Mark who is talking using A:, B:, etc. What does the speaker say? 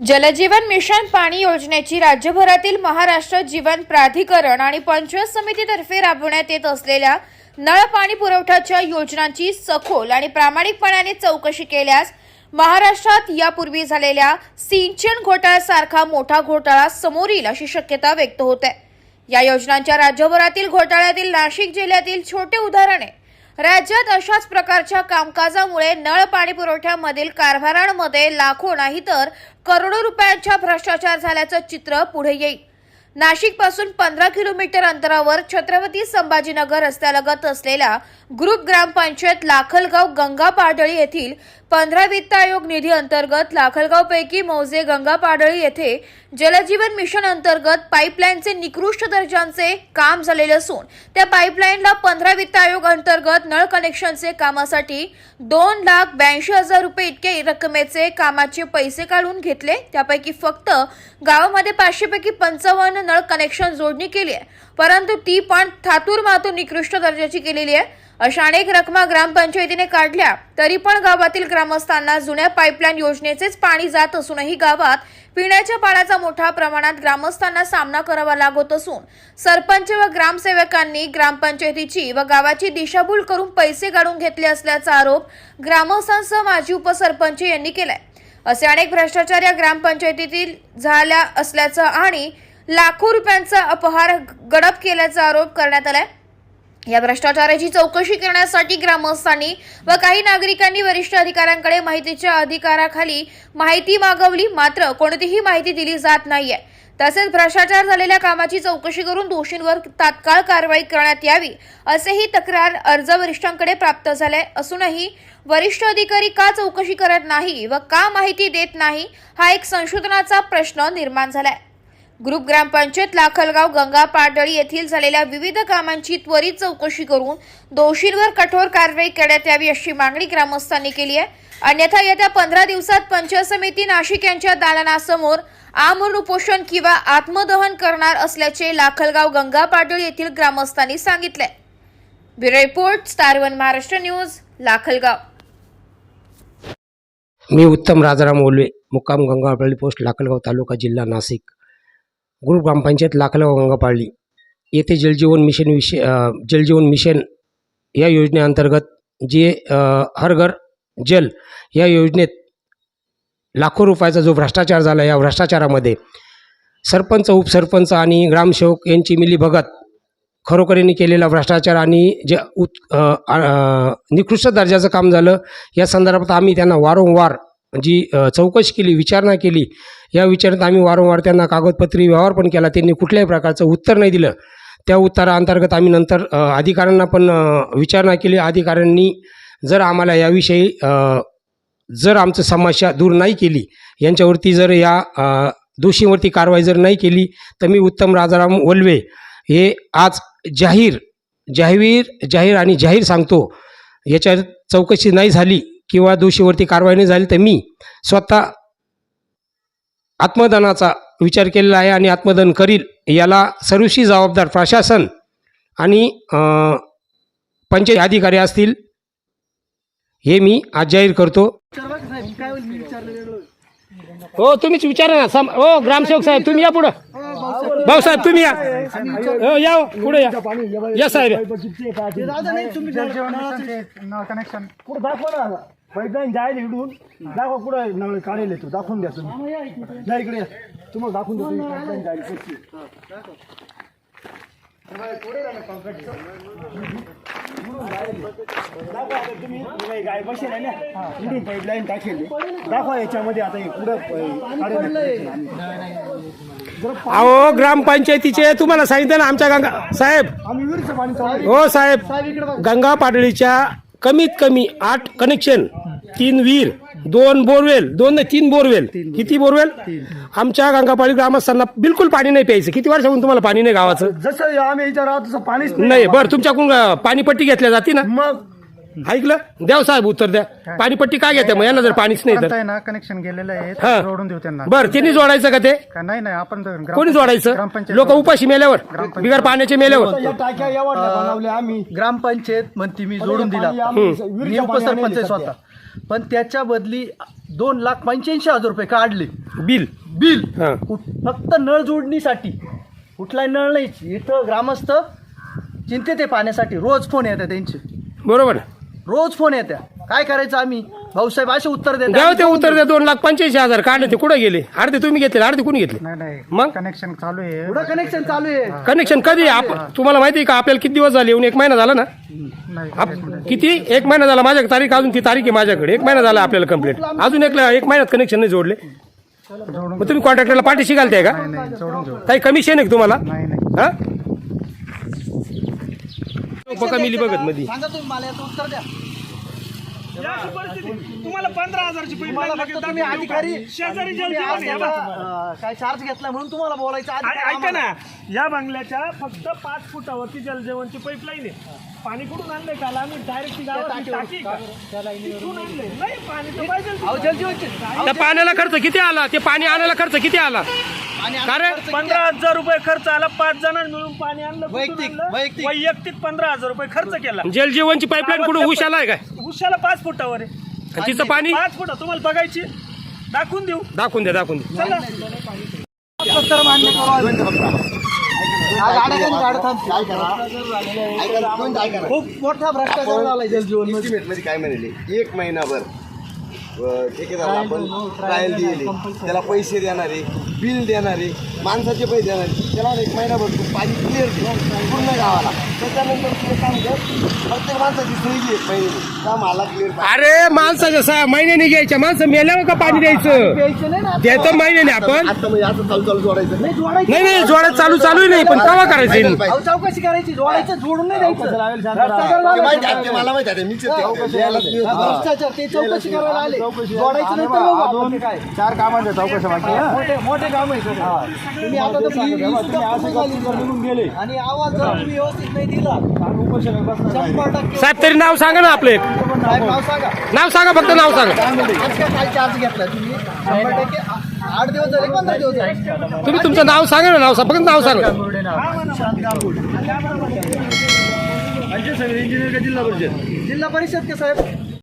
A: जलजीवन mission पाणी योजनेची राज्यभरातील महाराष्ट्र जीवन प्राधिकरण आणि पंचायत समितीतर्फे राबवण्यात येत असलेल्या नळ पाणी पुरवठ्याच्या योजनांची सखोल आणि प्रामाणिकपणाने चौकशी केल्यास महाराष्ट्रात यापूर्वी झालेल्या सिंचन घोटाळ्यासारखा मोठा घोटाळा समोर येईल अशी शक्यता व्यक्त होत. आहे या योजनांच्या राज्यभरातील घोटाळ्यातील नाशिक जिल्ह्यातील छोटे उदाहरण आहे राज्यात अशाच प्रकारच्या कामकाजामुळे नळ पाणी पुरवठ्यामधील कारभारांमध्ये लाखो नाही तर करोडो रुपयांचा भ्रष्टाचार झाल्याचं चित्र पुढे येईल. नाशिकपासून पंधरा किलोमीटर अंतरावर छत्रपती संभाजीनगर रस्त्यालगत असलेल्या ग्रुप ग्रामपंचायत लाखलगाव गंगा पाडळी येथील पंधरा वित्त आयोग निधी अंतर्गत लाखलगाव पैकी मौजे गंगा पाडळी येथे जलजीवन मिशन अंतर्गत पाईपलाईनचे निकृष्ट दर्जांचे काम झालेले असून त्या पाईपलाईनला पंधरा वित्त आयोग अंतर्गत नळ कनेक्शनचे कामासाठी दोन लाख ब्याऐंशी हजार रुपये इतके रकमेचे कामाचे पैसे काढून घेतले. त्यापैकी फक्त गावामध्ये पाचशेपैकी पंचावन्न नळ कनेक्शन जोडणी केली आहे. परंतु ती पण थातूर मातूर निकृष्ट दर्जाची केलेली आहे. अशा अनेक रकमा ग्रामपंचायतीने काढल्या तरी पण गावातील ग्रामस्थांना जुन्या पाईपलाईन योजनेचेच पाणी जात असूनही गावात पिण्याच्या पाण्याचा मोठ्या प्रमाणात ग्रामस्थांना सामना करावा लागत असून सरपंच व ग्रामसेवकांनी ग्रामपंचायतीची व गावाची दिशाभूल करून पैसे काढून घेतले असल्याचा आरोप ग्रामस्थांसह माजी उपसरपंच यांनी केलाय. असे अनेक भ्रष्टाचार या ग्रामपंचायतीतील झाल्या असल्याचं आणि लाखो रुपयांचा अपहार गडप केल्याचा आरोप करण्यात आलाय. या भ्रष्टाचाराची चौकशी करण्यासाठी ग्रामस्थांनी व काही नागरिकांनी वरिष्ठ अधिकाऱ्यांकडे माहितीच्या अधिकाराखाली माहिती मागवली. मात्र कोणतीही माहिती दिली जात नाहीये. तसेच भ्रष्टाचार झालेल्या कामाची चौकशी करून दोषींवर तात्काळ कारवाई करण्यात यावी असेही तक्रार अर्ज वरिष्ठांकडे प्राप्त झाले असूनही वरिष्ठ अधिकारी का चौकशी करत नाही व का माहिती देत नाही हा एक संशोधनाचा प्रश्न निर्माण झालाय. ग्रुप ग्रामपंचायत लाखलगाव गंगा पाडळी येथील झालेल्या विविध कामांची त्वरित चौकशी करून दोषींवर कठोर कारवाई करण्यात यावी अशी मागणी ग्रामस्थांनी केली आहे. अन्यथा येत्या पंधरा दिवसात पंचायत समिती नाशिक यांच्या दालनासमोर आमरण उपोषण किंवा आत्मदहन करणार असल्याचे लाखलगाव गंगा पाडळी येथील ग्रामस्थांनी सांगितले. Bureau report Star One Maharashtra news Lakhalgaon.
B: मी उत्तम राजाराम ओलवे मुक्काम गंगापाळी पोस्ट लाखलगाव तालुका जिल्हा नाशिक. ग्रुप ग्रामपंचायत लाखलगाव गंगापाळी येथे जलजीवन मिशन विषय जलजीवन मिशन या योजनेअंतर्गत जे हर घर जल या योजनेत लाखो रुपयाचा जो भ्रष्टाचार झाला या भ्रष्टाचारामध्ये सरपंच उपसरपंच आणि ग्रामसेवक यांची मिलीभगत खरोखरीने केलेला भ्रष्टाचार आणि जे उत् निकृष्ट दर्जाचं काम झालं या संदर्भात आम्ही त्यांना वारंवार जी चौकशी केली विचारणा केली या विचारात आम्ही वारंवार त्यांना कागदपत्री व्यवहार पण केला. त्यांनी कुठल्याही प्रकारचं उत्तर नाही दिलं. त्या उत्तराअंतर्गत आम्ही नंतर अधिकाऱ्यांना पण विचारणा केली. अधिकाऱ्यांनी जर आम्हाला याविषयी जर आमचं समस्या दूर नाही केली यांच्यावरती जर या दोषींवरती कारवाई जर नाही केली तर मी उत्तम राजाराम वल्वे हे आज जाहीर जाहीर जाहीर आणि जाहीर सांगतो. याच्या चौकशी नाही झाली किंवा दोषीवरती कारवाई नाही झाली तर मी स्वतः आत्मदानाचा विचार केलेला आहे आणि आत्मदान करील याला सर्वशी जबाबदार प्रशासन आणि पंचायत अधिकारी असतील हे मी आज जाहीर करतो. हो तुम्हीच विचारा ना. सम हो ग्रामसेवक साहेब तुम्ही या पुढं. भाऊसाहेब तुम्ही या. हो या हो, पुढे या. या साहेब.
C: कनेक्शन पाईपलाईन जायला इकडून दाखवा कुठं नळ काढेल तू दाखवून द्या तुम्ही. या इकडे. या. तुम्हाला दाखवून देतो ही pipeline जायला कशी. दाखवा आता तुम्ही गाय बसेल आहे ना इकडून पाईपलाईन टाकेल. दाखवा याच्यामध्ये आता हे कुठं अं, काढेल
B: अहो ग्रामपंचायतीचे तुम्हाला सांगितलं ना आमच्या गंगा साहेब.
C: आम्ही विहिरीचं पाणी चालू
B: हो साहेब. गंगा पाटळीच्या कमीत कमी आठ कनेक्शन तीन विहीर दोन बोरवेल दोन नाही तीन बोरवेल. किती बोरवेल? आमच्या गंगापाळी ग्रामस्थांना बिलकुल पाणी नाही प्यायचं. किती वर्षापासून तुम्हाला पाणी नाही गावाचं?
C: जसं आम्ही इथं राहतो तसं पाणीच
B: नाही. बरं तुमच्याकडून पाणीपट्टी घेतल्या जाते ना?
C: मग?
B: ऐकलं? द्याव साहेब उत्तर द्या. पाणीपट्टी काय घेते मग यांना जर पाणीच नाही तर.
D: ना कनेक्शन गेलेलं आहे.
B: हा.
D: जोडून देऊ त्यांना.
B: बरं त्यांनी जोडायचं का ते?
D: का नाही नाही आपण तर ग्राम-
B: कोणी जोडायचं?
D: ग्रामपंचायत
B: लोक उपाशी मेल्यावर बिगर पाण्याचे मेल्यावर.
C: या टाक्या एवढ्या बनवल्या आम्ही.
E: ग्रामपंचायत म्हणती मी जोडून दिला.
C: पाणी
E: मी
C: पाणी
E: उपसरपंच आहे. स्वतः. पण त्याच्या बदली दोन लाख पंच्याऐंशी हजार रुपये काढले.
B: बिल.
E: बिल.
B: हां.
E: कुठ- फक्त नळ जोडणीसाठी. कुठलाही नळ नाही. इथं ग्रामस्थ चिंतेत आहे पाण्यासाठी. रोज फोन येतात त्यांचे.
B: बरोबर.
E: रोज फोन येत्या. काय करायचं आम्ही? भाऊसाहेब असे उत्तर
B: द्यावं
E: देतात
B: ते उत्तर द्या. दोन लाख पंच्याऐंशी हजार काढले ते. कुठे गेले? अर्धे तुम्ही घेतले अर्धे कुणी घेतले?
D: नाही नाही.
B: मग?
D: कनेक्शन चालू आहे.
E: पुढं कनेक्शन चालू आहे.
B: कनेक्शन कधी आप तुम्हाला माहिती आहे का? आपल्याला किती दिवस झाले? येऊन एक महिना झाला ना? आप- किती? एक महिना झाला माझ्या तारीख अजून ती तारीख आहे माझ्याकडे. एक महिना झाला आपल्याला कंप्लीट अजून एक एक महिन्यात कनेक्शन नाही जोडले. मग तुम्ही कॉन्ट्रॅक्टरला पाठीशी घालताय का?
D: नाही घेऊ
B: काही कमिशन आहे का तुम्हाला?
D: नाही नाही.
B: हा? बघा मिली बघत मध्ये
E: सांगा तुम्ही मला याचं उत्तर द्या.
C: तुम्हाला पंधरा हजारची
E: तुम्हाला फक्त तुम्ही अधिकारी
C: शेजारी
E: तुम्ही आज मला, अं, काय चार्ज घेतला म्हणून तुम्हाला बोलायचं अधिकार
C: ऐका
E: आम्हाला.
C: ना या बंगल्याच्या फक्त पाच फुटावरती जलजीवनची पाईपलाईन आहे. पाणी कुठून आणलंय काल? आम्ही डायरेक्ट गावात टाकी का? तिथून आणलंय. नाही पाणी तर पाहिजे
E: अहो, जलजीवनचे. अहो,
B: त्या पाण्याला खर्च किती आला? ते पाणी आणायला खर्च किती आला?
E: आणि
B: का रे?
E: आता खर्च किती
C: पंधरा हजार रुपये खर्च आला पाच जणांना मिळून पाणी आणलं
E: वैयक्तिक? वैयक्तिक.
C: वैयक्तिक पंधरा हजार रुपये खर्च केला
B: जलजीवनची पाईपलाईन कुठं उशाला आहे काय
C: उशाला पाच फुटावर आहे
B: आणि तिचं पाणी
C: पाच फुट तुम्हाला बघायची दाखवून देऊ
B: दाखवून द्या दाखवून द्या
C: चला
E: सत्तर मान्य. हा. खूप मोठा भ्रष्टाचार झालाय
F: जलजीवनमध्ये. एस्टिमेटमध्ये काय म्हणाले एक महिनाभर ठेकेदाराला आपण ट्रायल दिली त्याला पैसे देणारे बिल देणारे माणसाचे पैसे देणारे. त्याला एक महिनाभर तू पाणी क्लिअर दे पूर्ण गावाला. त्याच्यानंतर काय म्हणतात प्रत्येक माणसाची सोयी घे एक क्लिअर
B: अरे माणसाच्या सहा महिन्याने घ्यायच्या माणसं मेल्यावर का पाणी द्यायचं?
E: प्यायचं नाही ना
B: द्यायचं महिन्याने आपण.
F: आता म्हणजे असं चालू चालू जोडायचं
E: नाही जोडायचं
B: नाही नाही. जोड्यात चालू चालू नाही पण केव्हा करायचं?
E: अहो, चौकशी करायची. जोडायचं जोडून नाही द्यायचं. भ्रष्टाचार
F: ते
E: झालाय.
F: माहिती आहे, ते मला माहिती आहे मी
E: हा,
F: होतो.
E: भ्रष्टाचार ते चौकशी करायला आले. जोडायचं नाही तर बघू आपण ते काय?
C: चार कामाच्या चौकशा बाकी
E: मोठे मोठे काम आहे सगळे. तुम्ही आता तर
C: गेले.
E: आणि आवाज जर तुम्ही व्यवस्थित नाही दिला शंभर टक्के.
B: साहेब तरी नाव सांगा ना आपलं.
E: साहेब नाव सांगा.
B: नाव सांगा फक्त नाव सांगा.
E: आज काय काय चार्ज घेतला तुम्ही. शंभर टक्के. आ- आठ दिवस झाले पंधरा दिवस झाले.
B: तुम्ही तुमचं नाव सांगा ना नाव सांगा फक्त नाव सांगा.
C: इंजिनियर का जिल्हा परिषद
E: जिल्हा परिषद के साहेब.